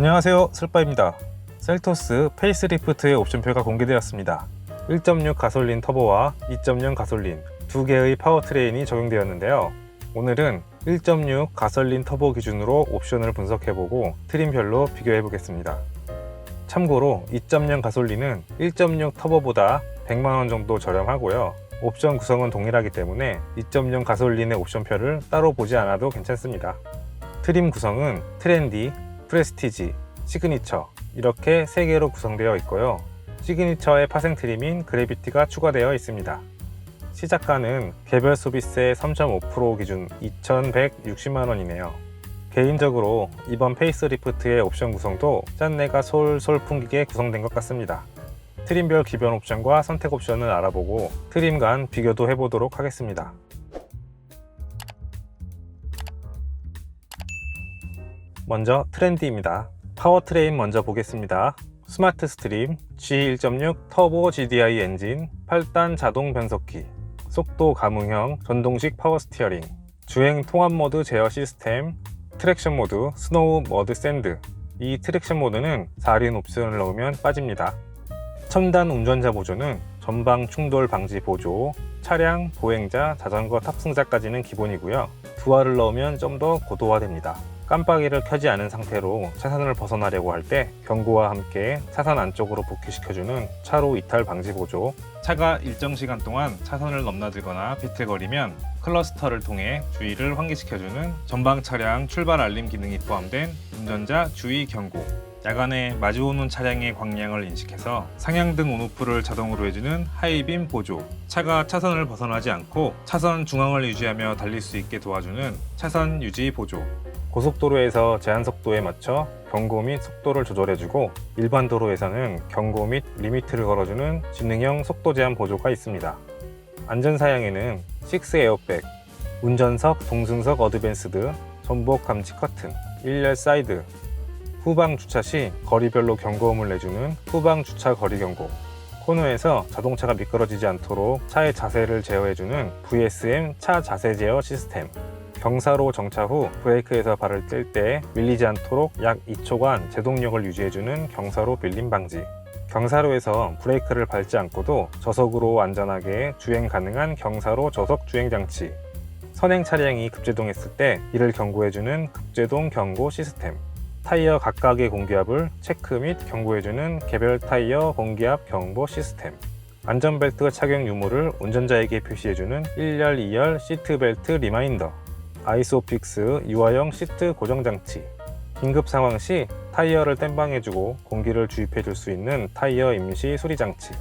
안녕하세요. 슬빠입니다. 셀토스 페이스리프트의 옵션표가 공개되었습니다. 1.6 가솔린 터보와 2.0 가솔린 두 개의 파워트레인이 적용되었는데요. 오늘은 1.6 가솔린 터보 기준으로 옵션을 분석해보고 트림별로 비교해보겠습니다. 참고로 2.0 가솔린은 1.6 터보보다 100만원 정도 저렴하고요. 옵션 구성은 동일하기 때문에 2.0 가솔린의 옵션표를 따로 보지 않아도 괜찮습니다. 트림 구성은 트렌디, 프레스티지, 시그니처 이렇게 3개로 구성되어 있고요. 시그니처의 파생 트림인 그래비티가 추가되어 있습니다. 시작가는 개별 소비세 3.5% 기준 2,160만원이네요. 개인적으로 이번 페이스리프트의 옵션 구성도 짠내가 솔솔 풍기게 구성된 것 같습니다. 트림별 기본 옵션과 선택 옵션을 알아보고 트림 간 비교도 해보도록 하겠습니다. 먼저 트렌디입니다. 파워트레인 먼저 보겠습니다. 스마트 스트림 G1.6 터보 GDI 엔진 8단 자동 변속기 속도 감응형 전동식 파워 스티어링 주행 통합 모드 제어 시스템 트랙션 모드 스노우 머드 샌드 이 트랙션 모드는 4륜 옵션을 넣으면 빠집니다. 첨단 운전자 보조는 전방 충돌 방지 보조, 차량, 보행자, 자전거 탑승자까지는 기본이고요. 두화를 넣으면 좀 더 고도화됩니다. 깜빡이를 켜지 않은 상태로 차선을 벗어나려고 할 때 경고와 함께 차선 안쪽으로 복귀시켜주는 차로 이탈 방지 보조. 차가 일정 시간 동안 차선을 넘나들거나 비틀거리면 클러스터를 통해 주의를 환기시켜주는 전방 차량 출발 알림 기능이 포함된 운전자 주의 경고 야간에 마주오는 차량의 광량을 인식해서 상향등 온오프를 자동으로 해주는 하이빔 보조 차가 차선을 벗어나지 않고 차선 중앙을 유지하며 달릴 수 있게 도와주는 차선 유지 보조 고속도로에서 제한 속도에 맞춰 경고 및 속도를 조절해주고 일반 도로에서는 경고 및 리미트를 걸어주는 지능형 속도 제한 보조가 있습니다. 안전 사양에는 6 에어백, 운전석, 동승석 어드밴스드, 전복 감지 커튼, 1열 사이드, 후방 주차 시 거리별로 경고음을 내주는 후방 주차 거리 경고, 코너에서 자동차가 미끄러지지 않도록 차의 자세를 제어해주는 VSM 차 자세 제어 시스템, 경사로 정차 후 브레이크에서 발을 뗄 때 밀리지 않도록 약 2초간 제동력을 유지해주는 경사로 밀림 방지. 경사로에서 브레이크를 밟지 않고도 저속으로 안전하게 주행 가능한 경사로 저속 주행 장치. 선행 차량이 급제동했을 때 이를 경고해주는 급제동 경고 시스템. 타이어 각각의 공기압을 체크 및 경고해주는 개별 타이어 공기압 경보 시스템. 안전벨트 착용 유무를 운전자에게 표시해주는 1열, 2열 시트벨트 리마인더. 아이소픽스 유아용 시트 고정 장치 긴급 상황 시 타이어를 땜방해주고 공기를 주입해줄 수 있는 타이어 임시 수리 장치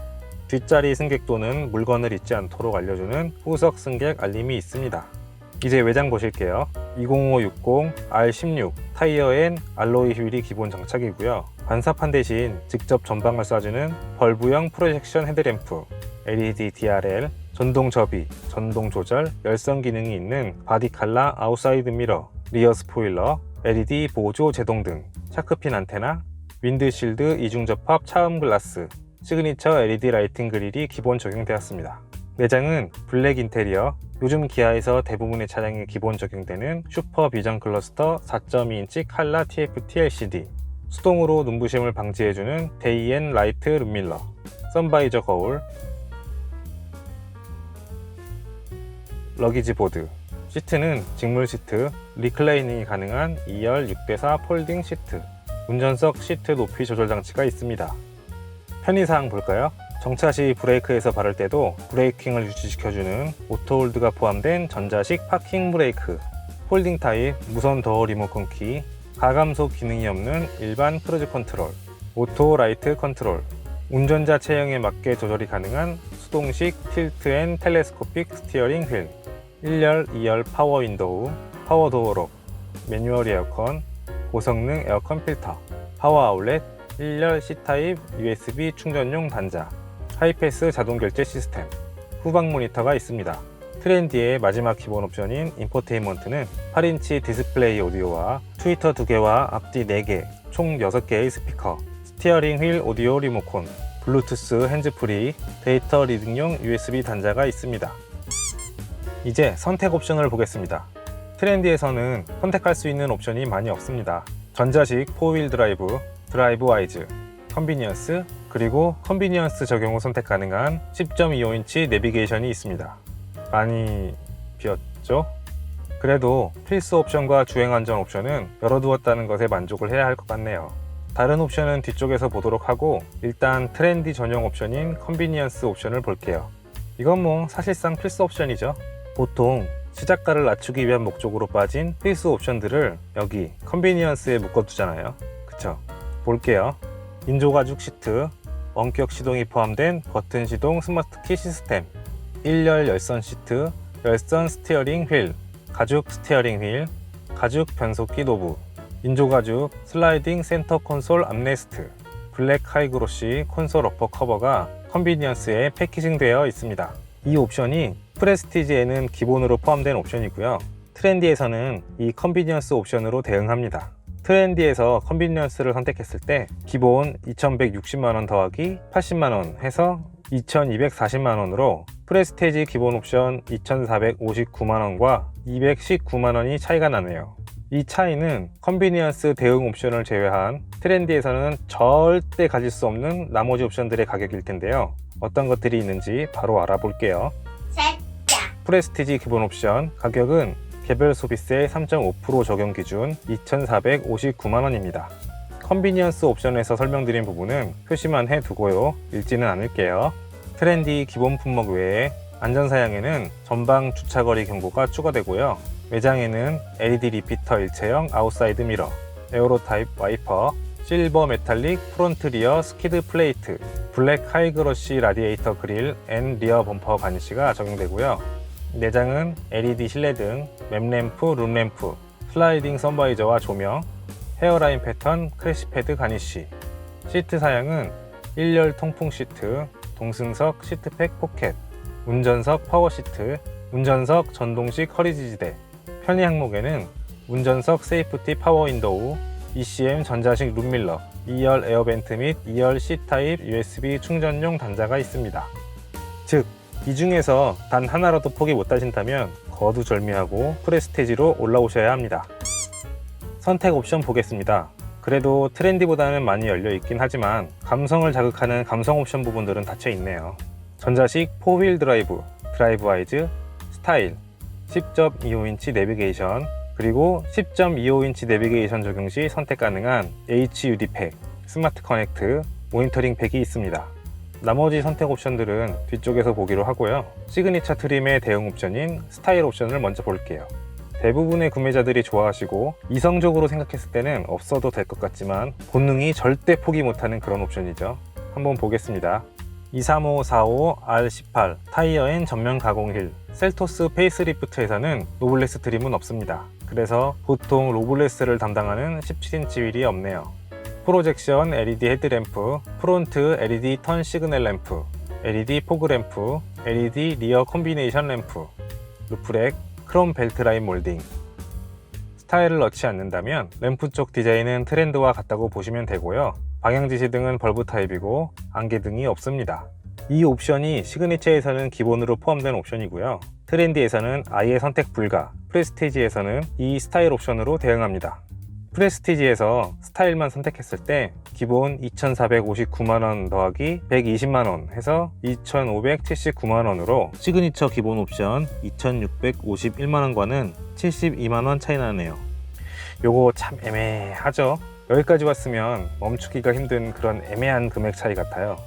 뒷자리 승객 또는 물건을 잊지 않도록 알려주는 후석 승객 알림이 있습니다. 이제 외장 보실게요. 20560 R16 타이어엔 알로이 휠이 기본 장착이고요. 반사판 대신 직접 전방을 쏴주는 벌브형 프로젝션 헤드램프 LED DRL 전동 접이, 전동 조절, 열선 기능이 있는 바디 칼라 아웃사이드 미러, 리어 스포일러, LED 보조 제동 등, 샤크핀 안테나, 윈드실드 이중 접합 차음 글라스, 시그니처 LED 라이팅 그릴이 기본 적용되었습니다. 내장은 블랙 인테리어, 요즘 기아에서 대부분의 차량에 기본 적용되는 슈퍼 비전 클러스터 4.2인치 칼라 TFT LCD, 수동으로 눈부심을 방지해주는 데이앤 라이트 룸밀러, 선바이저 거울, 러기지 보드 시트는 직물 시트, 리클레이닝이 가능한 2열 6대4 폴딩 시트 운전석 시트 높이 조절 장치가 있습니다 편의사항 볼까요? 정차 시 브레이크에서 바를 때도 브레이킹을 유지시켜주는 오토홀드가 포함된 전자식 파킹 브레이크 폴딩 타입 무선 도어 리모컨 키 가감속 기능이 없는 일반 크루즈 컨트롤 오토 라이트 컨트롤 운전자 체형에 맞게 조절이 가능한 수동식 틸트 앤 텔레스코픽 스티어링 휠 1열, 2열 파워 윈도우, 파워 도어록, 매뉴얼 에어컨, 고성능 에어컨 필터, 파워 아울렛, 1열 C타입 USB 충전용 단자, 하이패스 자동 결제 시스템, 후방 모니터가 있습니다. 트렌디의 마지막 기본 옵션인 인포테인먼트는 8인치 디스플레이 오디오와 트위터 2개와 앞뒤 4개, 총 6개의 스피커, 스티어링 휠 오디오 리모콘, 블루투스 핸즈프리, 데이터 리딩용 USB 단자가 있습니다. 이제 선택 옵션을 보겠습니다. 트렌디에서는 선택할 수 있는 옵션이 많이 없습니다. 전자식 4휠 드라이브, 드라이브 와이즈, 컨비니언스, 그리고 컨비니언스 적용 후 선택 가능한 10.25인치 내비게이션이 있습니다. 많이 비었죠? 그래도 필수 옵션과 주행 안전 옵션은 열어두었다는 것에 만족을 해야 할 것 같네요. 다른 옵션은 뒤쪽에서 보도록 하고 일단 트렌디 전용 옵션인 컨비니언스 옵션을 볼게요. 이건 뭐 사실상 필수 옵션이죠. 보통 시작가를 낮추기 위한 목적으로 빠진 필수 옵션들을 여기 컨비니언스에 묶어두잖아요. 그쵸? 볼게요. 인조 가죽 시트, 원격 시동이 포함된 버튼 시동 스마트 키 시스템, 1열 열선 시트, 열선 스티어링 휠, 가죽 스티어링 휠, 가죽 변속기 노브, 인조 가죽 슬라이딩 센터 콘솔 암레스트, 블랙 하이그로시 콘솔 어퍼 커버가 컨비니언스에 패키징되어 있습니다. 이 옵션이 프레스티지에는 기본으로 포함된 옵션이고요. 트렌디에서는 이 컨비니언스 옵션으로 대응합니다. 트렌디에서 컨비니언스를 선택했을 때 기본 2160만원 더하기 80만원 해서 2240만원으로 프레스테이지 기본 옵션 2459만원과 219만원이 차이가 나네요. 이 차이는 컨비니언스 대응 옵션을 제외한 트렌디에서는 절대 가질 수 없는 나머지 옵션들의 가격일 텐데요. 어떤 것들이 있는지 바로 알아볼게요. 프레스티지 기본 옵션 가격은 개별 소비세 3.5% 적용 기준 2,459만 원입니다. 컨비니언스 옵션에서 설명드린 부분은 표시만 해두고요. 읽지는 않을게요. 트렌디 기본 품목 외에 안전사양에는 전방 주차거리 경고가 추가되고요. 외장에는 LED 리피터 일체형 아웃사이드 미러, 에어로 타입 와이퍼, 실버 메탈릭 프론트 리어 스키드 플레이트, 블랙 하이그로시 라디에이터 그릴 앤 리어 범퍼 바니시가 적용되고요. 내장은 LED 실내등, 맵램프, 룸램프, 슬라이딩 선바이저와 조명, 헤어라인 패턴 크래시 패드 가니쉬, 시트 사양은 1열 통풍 시트, 동승석 시트팩 포켓, 운전석 파워 시트, 운전석 전동식 허리 지지대, 편의 항목에는 운전석 세이프티 파워 윈도우, ECM 전자식 룸밀러, 2열 에어벤트 및 2열 C타입 USB 충전용 단자가 있습니다. 즉, 이 중에서 단 하나라도 포기 못 하신다면 거두절미하고 프레스테지로 올라오셔야 합니다. 선택 옵션 보겠습니다. 그래도 트렌디보다는 많이 열려 있긴 하지만 감성을 자극하는 감성 옵션 부분들은 닫혀 있네요. 전자식 4휠 드라이브, 드라이브 와이즈, 스타일, 10.25인치 내비게이션, 그리고 10.25인치 내비게이션 적용 시 선택 가능한 HUD 팩, 스마트 커넥트, 모니터링 팩이 있습니다. 나머지 선택 옵션들은 뒤쪽에서 보기로 하고요. 시그니처 트림의 대응 옵션인 스타일 옵션을 먼저 볼게요. 대부분의 구매자들이 좋아하시고 이성적으로 생각했을 때는 없어도 될 것 같지만 본능이 절대 포기 못하는 그런 옵션이죠. 한번 보겠습니다. 23545R18 타이어 엔 전면 가공 힐 셀토스 페이스리프트에서는 노블레스 트림은 없습니다. 그래서 보통 로블레스를 담당하는 17인치 휠이 없네요. 프로젝션 LED 헤드램프, 프론트 LED 턴 시그널 램프, LED 포그 램프, LED 리어 콤비네이션 램프, 루프렉, 크롬 벨트 라인 몰딩. 스타일을 넣지 않는다면 램프 쪽 디자인은 트렌드와 같다고 보시면 되고요. 방향 지시 등은 벌브 타입이고 안개 등이 없습니다. 이 옵션이 시그니처에서는 기본으로 포함된 옵션이고요. 트렌디에서는 아예 선택 불가, 프레스티지에서는 이 스타일 옵션으로 대응합니다. 프레스티지에서 스타일만 선택했을 때 기본 2,459만원 더하기 120만원 해서 2,579만원으로 시그니처 기본 옵션 2,651만원과는 72만원 차이 나네요. 요거 참 애매하죠? 여기까지 왔으면 멈추기가 힘든 그런 애매한 금액 차이 같아요.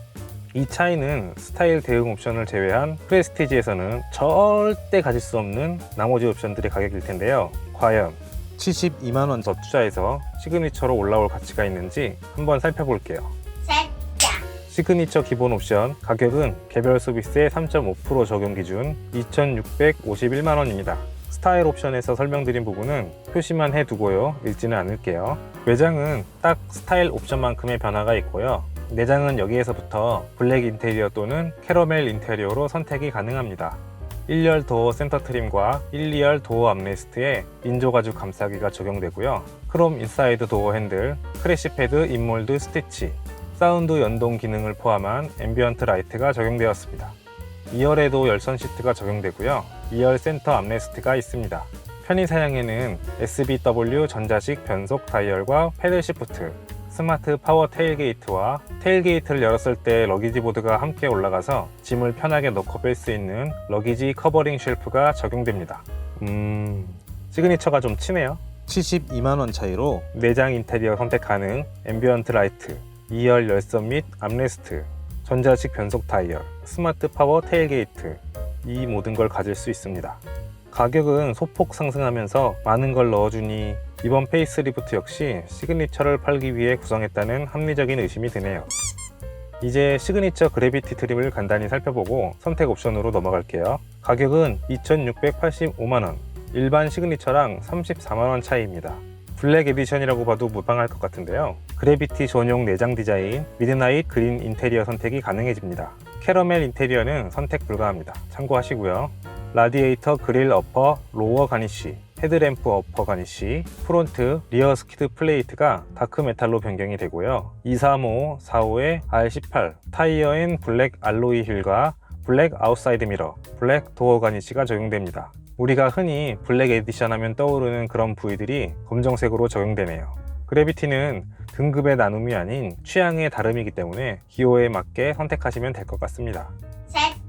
이 차이는 스타일 대응 옵션을 제외한 프레스티지에서는 절대 가질 수 없는 나머지 옵션들의 가격일 텐데요. 과연 72만원 더 투자해서 시그니처로 올라올 가치가 있는지 한번 살펴볼게요. 살짝 시그니처 기본 옵션 가격은 개별 소비세 3.5% 적용 기준 2,651만원입니다. 스타일 옵션에서 설명드린 부분은 표시만 해두고요. 읽지는 않을게요. 외장은 딱 스타일 옵션만큼의 변화가 있고요. 내장은 여기에서부터 블랙 인테리어 또는 캐러멜 인테리어로 선택이 가능합니다. 1열 도어 센터 트림과 1, 2열 도어 암레스트에 인조 가죽 감싸기가 적용되고요. 크롬 인사이드 도어 핸들, 크래시 패드 인몰드 스티치, 사운드 연동 기능을 포함한 앰비언트 라이트가 적용되었습니다. 2열에도 열선 시트가 적용되고요. 2열 센터 암레스트가 있습니다. 편의 사양에는 SBW 전자식 변속 다이얼과 패들 시프트, 스마트 파워 테일게이트와 테일게이트를 열었을 때 러기지 보드가 함께 올라가서 짐을 편하게 넣고 뺄 수 있는 러기지 커버링 쉘프가 적용됩니다. 음, 시그니처가 좀 치네요. 72만원 차이로 내장 인테리어 선택 가능, 앰비언트 라이트, 2열 열선 및 암레스트, 전자식 변속 다이얼, 스마트 파워 테일게이트, 이 모든 걸 가질 수 있습니다. 가격은 소폭 상승하면서 많은 걸 넣어주니 이번 페이스리프트 역시 시그니처를 팔기 위해 구성했다는 합리적인 의심이 드네요. 이제 시그니처 그래비티 트림을 간단히 살펴보고 선택 옵션으로 넘어갈게요. 가격은 2,685만원, 일반 시그니처랑 34만원 차이입니다. 블랙 에디션이라고 봐도 무방할 것 같은데요. 그래비티 전용 내장 디자인, 미드나잇 그린 인테리어 선택이 가능해집니다. 캐러멜 인테리어는 선택 불가합니다. 참고하시고요. 라디에이터 그릴 어퍼 로어 가니쉬, 헤드램프 어퍼 가니쉬, 프론트 리어 스키드 플레이트가 다크 메탈로 변경이 되고요. 235, 45의 R18, 타이어 엔 블랙 알로이 휠과 블랙 아웃사이드 미러, 블랙 도어 가니쉬가 적용됩니다. 우리가 흔히 블랙 에디션 하면 떠오르는 그런 부위들이 검정색으로 적용되네요. 그래비티는 등급의 나눔이 아닌 취향의 다름이기 때문에 기호에 맞게 선택하시면 될 것 같습니다. 살짝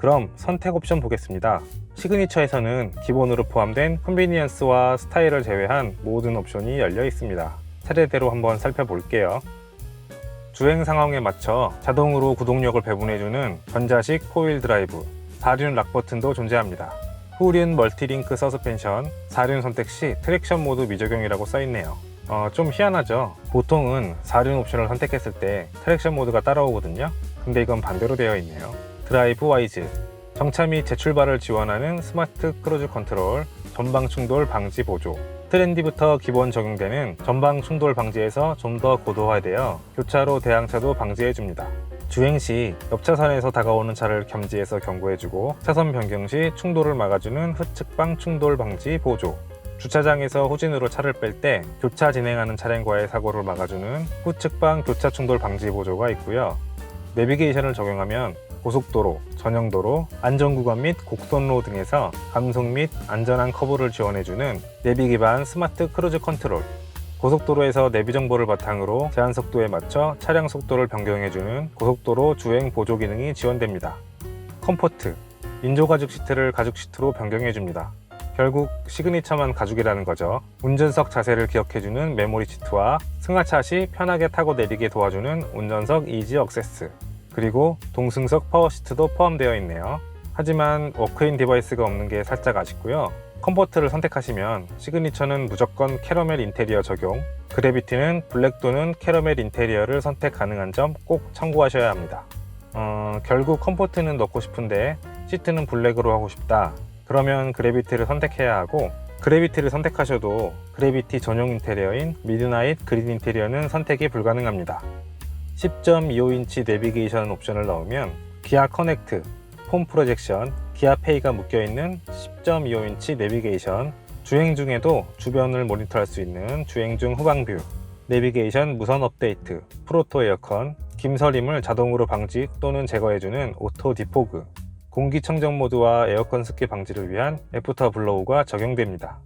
그럼 선택 옵션 보겠습니다. 시그니처에서는 기본으로 포함된 컨비니언스와 스타일을 제외한 모든 옵션이 열려 있습니다. 차례대로 한번 살펴볼게요. 주행 상황에 맞춰 자동으로 구동력을 배분해주는 전자식 포일 드라이브, 4륜 락 버튼도 존재합니다. 후륜 멀티링크 서스펜션, 4륜 선택 시 트랙션 모드 미적용이라고 써있네요. 어, 좀 희한하죠? 보통은 4륜 옵션을 선택했을 때 트랙션 모드가 따라오거든요. 근데 이건 반대로 되어 있네요. 드라이브 와이즈, 정차 및 재출발을 지원하는 스마트 크루즈 컨트롤, 전방 충돌 방지 보조. 트렌디부터 기본 적용되는 전방 충돌 방지에서 좀 더 고도화되어 교차로 대항차도 방지해줍니다. 주행 시 옆차선에서 다가오는 차를 겸지해서 경고해주고 차선 변경 시 충돌을 막아주는 후측방 충돌 방지 보조. 주차장에서 후진으로 차를 뺄 때 교차 진행하는 차량과의 사고를 막아주는 후측방 교차 충돌 방지 보조가 있고요. 내비게이션을 적용하면 고속도로, 전용도로, 안전구간 및 곡선로 등에서 감속 및 안전한 커브를 지원해주는 내비 기반 스마트 크루즈 컨트롤, 고속도로에서 내비 정보를 바탕으로 제한 속도에 맞춰 차량 속도를 변경해주는 고속도로 주행 보조 기능이 지원됩니다. 컴포트, 인조 가죽 시트를 가죽 시트로 변경해줍니다. 결국 시그니처만 가죽이라는 거죠. 운전석 자세를 기억해주는 메모리 시트와 승하차 시 편하게 타고 내리게 도와주는 운전석 이지 억세스, 그리고 동승석 파워 시트도 포함되어 있네요. 하지만 워크인 디바이스가 없는 게 살짝 아쉽고요. 컴포트를 선택하시면 시그니처는 무조건 캐러멜 인테리어 적용, 그래비티는 블랙 또는 캐러멜 인테리어를 선택 가능한 점 꼭 참고하셔야 합니다. 어, 결국 컴포트는 넣고 싶은데 시트는 블랙으로 하고 싶다. 그러면 그래비티를 선택해야 하고 그래비티를 선택하셔도 그래비티 전용 인테리어인 미드나잇 그린 인테리어는 선택이 불가능합니다. 10.25인치 내비게이션 옵션을 넣으면 기아 커넥트, 폼 프로젝션, 기아 페이가 묶여있는 10.25인치 내비게이션, 주행 중에도 주변을 모니터할 수 있는 주행 중 후방뷰, 내비게이션 무선 업데이트, 프로토 에어컨, 김서림을 자동으로 방지 또는 제거해주는 오토 디포그, 공기청정 모드와 에어컨 습기 방지를 위한 애프터 블로우가 적용됩니다.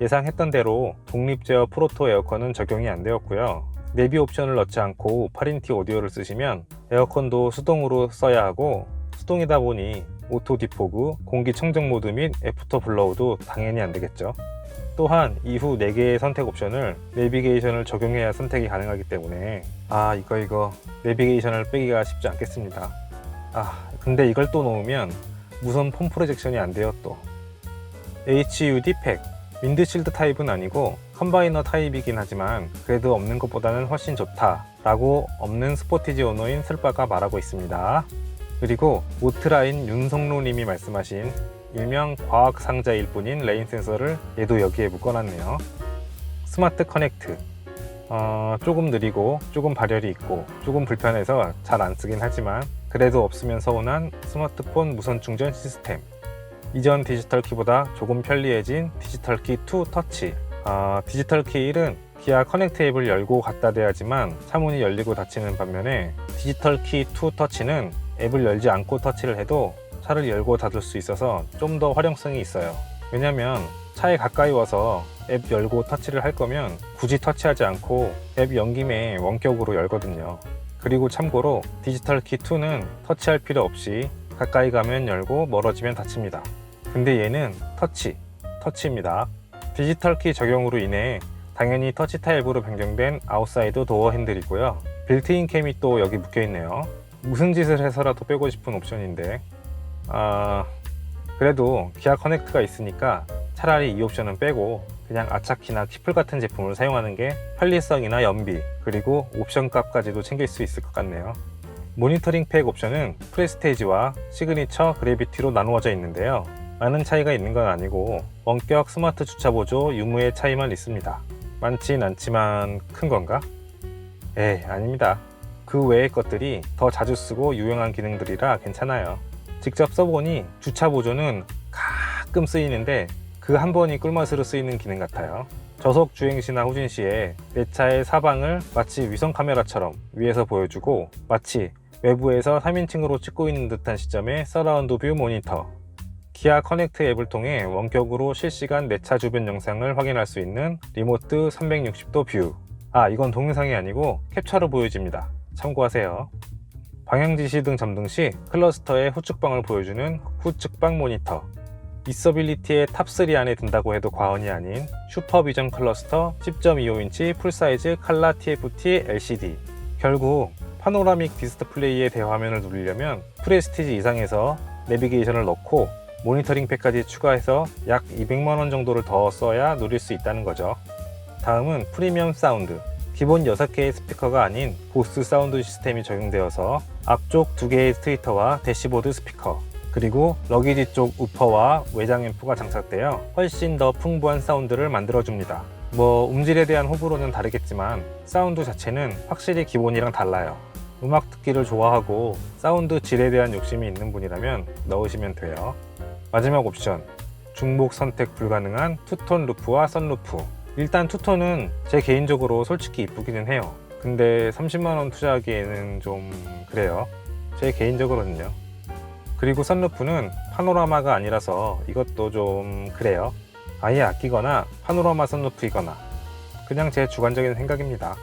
예상했던 대로 독립 제어 프로토 에어컨은 적용이 안 되었고요. 내비 옵션을 넣지 않고 8인티 오디오를 쓰시면 에어컨도 수동으로 써야 하고 수동이다 보니 오토 디포그, 공기 청정 모드 및 애프터 블로우도 당연히 안 되겠죠. 또한 이후 4개의 선택 옵션을 내비게이션을 적용해야 선택이 가능하기 때문에 아 이거 이거 내비게이션을 빼기가 쉽지 않겠습니다. 아 근데 이걸 또 놓으면 무선 폼 프로젝션이 안 돼요 또. HUD 팩 윈드실드 타입은 아니고 컴바이너 타입이긴 하지만 그래도 없는 것보다는 훨씬 좋다 라고 없는 스포티지 오너인 슬바가 말하고 있습니다. 그리고 오트라인 윤성로 님이 말씀하신 일명 과학 상자일 뿐인 레인 센서를 얘도 여기에 묶어놨네요. 스마트 커넥트. 어, 조금 느리고 조금 발열이 있고 조금 불편해서 잘 안 쓰긴 하지만 그래도 없으면 서운한 스마트폰 무선 충전 시스템. 이전 디지털 키보다 조금 편리해진 디지털 키 2 터치. 아, 디지털 키 1은 기아 커넥트 앱을 열고 갖다 대야지만 차문이 열리고 닫히는 반면에 디지털 키 2 터치는 앱을 열지 않고 터치를 해도 차를 열고 닫을 수 있어서 좀 더 활용성이 있어요. 왜냐면 차에 가까이 와서 앱 열고 터치를 할 거면 굳이 터치하지 않고 앱 연 김에 원격으로 열거든요. 그리고 참고로 디지털 키 2는 터치할 필요 없이 가까이 가면 열고 멀어지면 닫힙니다. 근데 얘는 터치, 터치입니다. 디지털 키 적용으로 인해 당연히 터치 타입으로 변경된 아웃사이드 도어 핸들이고요. 빌트인 캠이 또 여기 묶여 있네요. 무슨 짓을 해서라도 빼고 싶은 옵션인데, 아, 그래도 기아 커넥트가 있으니까 차라리 이 옵션은 빼고 그냥 아차키나 키플 같은 제품을 사용하는 게 편리성이나 연비, 그리고 옵션 값까지도 챙길 수 있을 것 같네요. 모니터링 팩 옵션은 프레스테이지와 시그니처 그래비티로 나누어져 있는데요. 많은 차이가 있는 건 아니고 원격 스마트 주차 보조 유무의 차이만 있습니다. 많진 않지만 큰 건가? 에이 아닙니다. 그 외의 것들이 더 자주 쓰고 유용한 기능들이라 괜찮아요. 직접 써보니 주차 보조는 가끔 쓰이는데 그 한 번이 꿀맛으로 쓰이는 기능 같아요. 저속 주행 시나 후진 시에 내 차의 사방을 마치 위성 카메라처럼 위에서 보여주고 마치 외부에서 3인칭으로 찍고 있는 듯한 시점의 서라운드 뷰 모니터 기아 커넥트 앱을 통해 원격으로 실시간 내 차 주변 영상을 확인할 수 있는 리모트 360도 뷰. 아, 이건 동영상이 아니고 캡처로 보여집니다. 참고하세요. 방향 지시 등 점등 시 클러스터의 후측방을 보여주는 후측방 모니터. 이서빌리티의 탑3 안에 든다고 해도 과언이 아닌 슈퍼비전 클러스터 10.25인치 풀사이즈 칼라 TFT LCD. 결국 파노라믹 디스플레이의 대화면을 누리려면 프레스티지 이상에서 내비게이션을 넣고 모니터링 팩까지 추가해서 약 200만원 정도를 더 써야 누릴 수 있다는 거죠. 다음은 프리미엄 사운드. 기본 6개의 스피커가 아닌 보스 사운드 시스템이 적용되어서 앞쪽 2개의 트위터와 대시보드 스피커, 그리고 러기지 쪽 우퍼와 외장 앰프가 장착되어 훨씬 더 풍부한 사운드를 만들어줍니다. 뭐 음질에 대한 호불호는 다르겠지만 사운드 자체는 확실히 기본이랑 달라요. 음악 듣기를 좋아하고 사운드 질에 대한 욕심이 있는 분이라면 넣으시면 돼요. 마지막 옵션. 중복 선택 불가능한 투톤 루프와 선루프. 일단 투톤은 제 개인적으로 솔직히 이쁘기는 해요. 근데 30만원 투자하기에는 좀 그래요. 제 개인적으로는요. 그리고 선루프는 파노라마가 아니라서 이것도 좀 그래요. 아예 아끼거나 파노라마 선루프이거나. 그냥 제 주관적인 생각입니다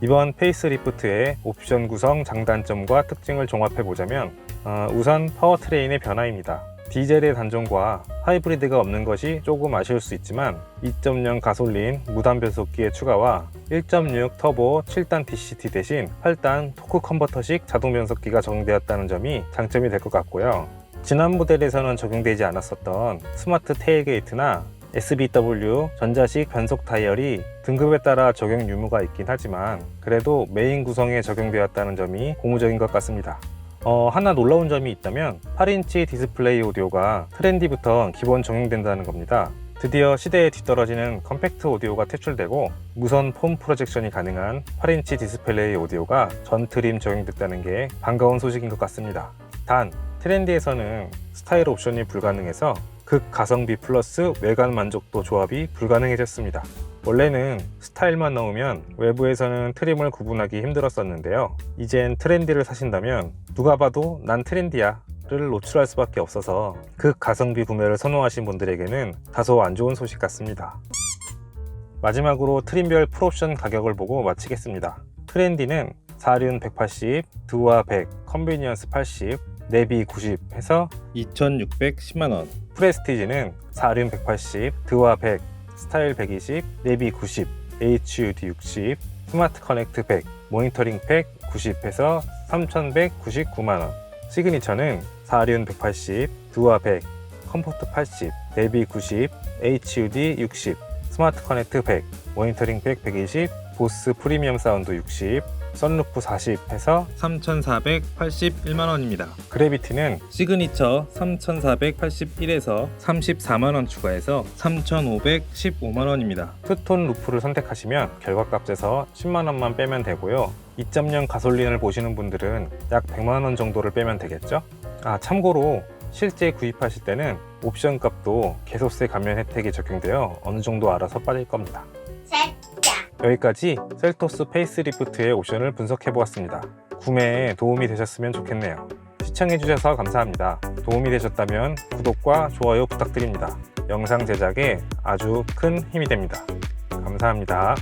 이번 페이스리프트의 옵션 구성 장단점과 특징을 종합해 보자면 어, 우선 파워트레인의 변화입니다. 디젤의 단종과 하이브리드가 없는 것이 조금 아쉬울 수 있지만 2.0 가솔린 무단 변속기의 추가와 1.6 터보 7단 DCT 대신 8단 토크 컨버터식 자동 변속기가 적용되었다는 점이 장점이 될 것 같고요. 지난 모델에서는 적용되지 않았었던 스마트 테일게이트나 SBW 전자식 변속 다이얼이 등급에 따라 적용 유무가 있긴 하지만 그래도 메인 구성에 적용되었다는 점이 고무적인 것 같습니다. 어, 하나 놀라운 점이 있다면 8인치 디스플레이 오디오가 트렌디부터 기본 적용된다는 겁니다. 드디어 시대에 뒤떨어지는 컴팩트 오디오가 퇴출되고 무선 폼 프로젝션이 가능한 8인치 디스플레이 오디오가 전 트림 적용됐다는 게 반가운 소식인 것 같습니다. 단, 트렌디에서는 스타일 옵션이 불가능해서 극 가성비 플러스 외관 만족도 조합이 불가능해졌습니다. 원래는 스타일만 넣으면 외부에서는 트림을 구분하기 힘들었었는데요. 이젠 트렌디를 사신다면 누가 봐도 난 트렌디야 를 노출할 수밖에 없어서 극 가성비 구매를 선호하신 분들에게는 다소 안 좋은 소식 같습니다. 마지막으로 트림별 풀옵션 가격을 보고 마치겠습니다. 트렌디는 4륜 180, 드와 100, 컨비니언스 80, 내비 90 해서 2,610만 원. 프레스티지는 4륜 180, 드와 100, 스타일 120, 내비 90, HUD 60, 스마트 커넥트 100, 모니터링 팩 90 해서 3,199만 원. 시그니처는 4륜 180, 드와 100, 컴포트 80, 내비 90, HUD 60, 스마트 커넥트 100, 모니터링 팩 120, 보스 프리미엄 사운드 60, 선루프 40 해서 3,481만원입니다. 그래비티는 시그니처 3,481에서 34만원 추가해서 3,515만원입니다. 투톤 루프를 선택하시면 결과값에서 10만원만 빼면 되고요. 2.0 가솔린을 보시는 분들은 약 100만원 정도를 빼면 되겠죠? 아, 참고로 실제 구입하실 때는 옵션 값도 개소세 감면 혜택이 적용되어 어느 정도 알아서 빠질 겁니다. 여기까지 셀토스 페이스리프트의 옵션을 분석해 보았습니다. 구매에 도움이 되셨으면 좋겠네요. 시청해주셔서 감사합니다. 도움이 되셨다면 구독과 좋아요 부탁드립니다. 영상 제작에 아주 큰 힘이 됩니다. 감사합니다.